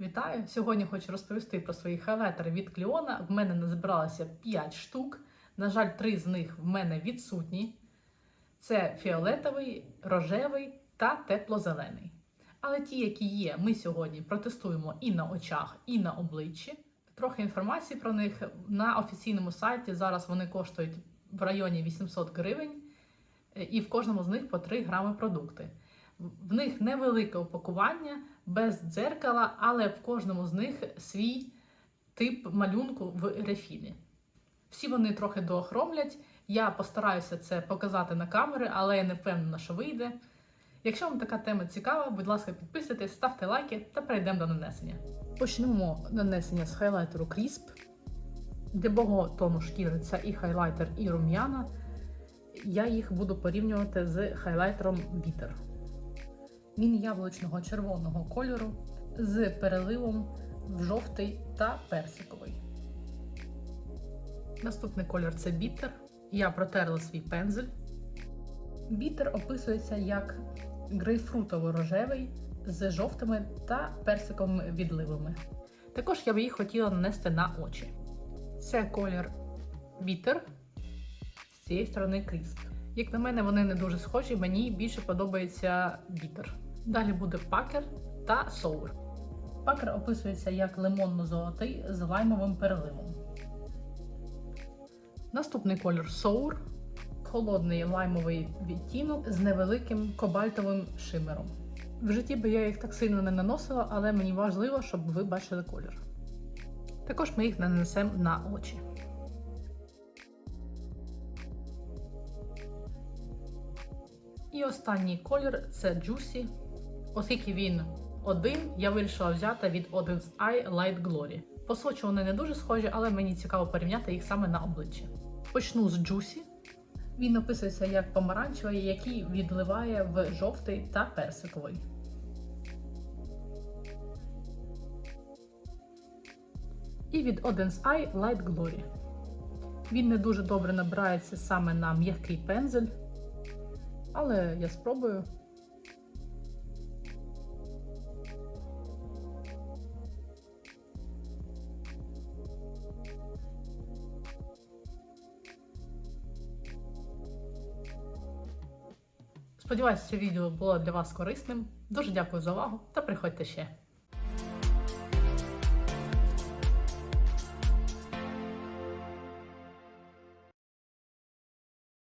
Вітаю! Сьогодні хочу розповісти про свої хайлайтери від Кліона. В мене назбиралося 5 штук. На жаль, 3 з них в мене відсутні. Це фіолетовий, рожевий та теплозелений. Але ті, які є, ми сьогодні протестуємо і на очах, і на обличчі. Трохи інформації про них на офіційному сайті. Зараз вони коштують в районі 800 гривень, е, і в кожному з них по 3 грами продукти. В них невелике упакування без дзеркала, але в кожному з них свій тип малюнку в рефілі. Всі вони трохи доохромлять. Я постараюся це показати на камери, але я не впевнена, що вийде. Якщо вам така тема цікава, будь ласка, підписуйтесь, ставте лайки та перейдемо до нанесення. Почнемо нанесення з хайлайтеру Crisp. Для бого тону шкіри це і хайлайтер, і рум'яна. Я їх буду порівнювати з хайлайтером Bitter. Він яблучного червоного кольору з переливом в жовтий та персиковий. Наступний колір це бітер. Я протерла свій пензель. Бітер описується як грейпфрутово-рожевий з жовтими та персиковими відливами. Також я б їх хотіла нанести на очі. Це колір бітер, з цієї сторони крісп. Як на мене, вони не дуже схожі, мені більше подобається бітер. Далі буде пакер та соур. Пакер описується як лимонно-золотий з лаймовим переливом. Наступний колір соур холодний лаймовий відтінок з невеликим кобальтовим шимером. В житті би я їх так сильно не наносила, але мені важливо, щоб ви бачили колір. Також ми їх нанесемо на очі. І останній колір це Juicy. Оскільки він один, я вирішила взяти від Odin's Light Glory. По сочу вони не дуже схожі, але мені цікаво порівняти їх саме на обличчі. Почну з Juicy. Він описується як помаранчевий, який відливає в жовтий та персиковий. І від Odin's Eye Light Glory. Він не дуже добре набирається саме на м'який пензель, але я спробую. Сподіваюся, це відео було для вас корисним. Дуже дякую за увагу та приходьте ще.